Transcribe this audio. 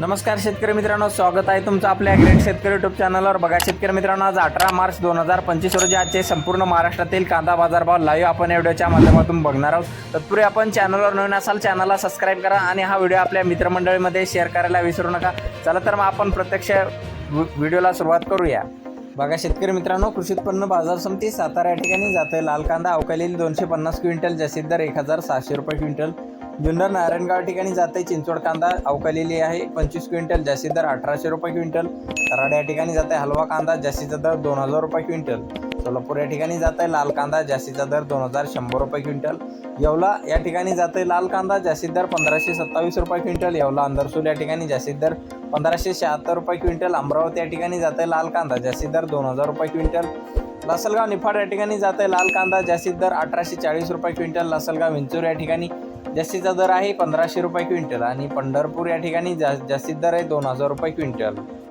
नमस्कार शेतकरी मित्रांनो स्वागत आहे तुमचं आपल्या ग्रेट शेतकरी युट्यूब चॅनलवर बघा शेतकरी मित्रांनो आज अठरा मार्च दोन हजार पंचवीस रोजी आजचे संपूर्ण महाराष्ट्रातील कांदा बाजारभाव लाईव्ह आपण या व्हिडिओच्या माध्यमातून बघणार आहोत. तत्पूर्वी आपण चॅनलवर नवीन असाल चॅनलला सबस्क्राईब करा आणि हा व्हिडिओ आपल्या मित्रमंडळीमध्ये शेअर करायला विसरू नका. चला तर मग आपण प्रत्यक्ष व्हिडिओला सुरुवात करूया. बघा शेतकरी मित्रांनो कृषी उत्पन्न बाजार समिती सातारा या ठिकाणी जाते लाल कांदा अवकालेली दोनशे पन्नास क्विंटल जास्तीत दर एक हजार सहाशे रुपये क्विंटल. जुन्नर नारायणगाव ठिकाणी जाते. चिंचवड कांदा अवकालेली आहे. पंचवीस क्विंटल जास्तीत दर अठराशे रुपये क्विंटल. कराड या ठिकाणी जाते. हलवा कांदा जास्तीचा दर दोन हजार रुपये क्विंटल. सोलापूर या ठिकाणी जात. आहे लाल कांदा जास्तीचा दर दोन हजार शंभर रुपये क्विंटल. येवला या ठिकाणी जाते. लाल कांदा जास्तीत दर पंधराशे सत्तावीस रुपये क्विंटल. येवला अंदरसूल या ठिकाणी जास्तीत दर पंधराशे शहात्तर रुपये क्विंटल. अमरावती या ठिकाणी जाते. लाल कांदा जास्तीत दर दोन हजार रुपये क्विंटल. लासलगाव निफाड या ठिकाणी जाते. लाल कांदा जास्तीत दर अठराशे चाळीस रुपये क्विंटल. लासलगाव विंचूर या ठिकाणी जास्तीचा दर आहे पंधराशे रुपये क्विंटल आणि पंढरपूर या ठिकाणी जा जास्तीत दर आहे दोन हजार रुपये क्विंटल.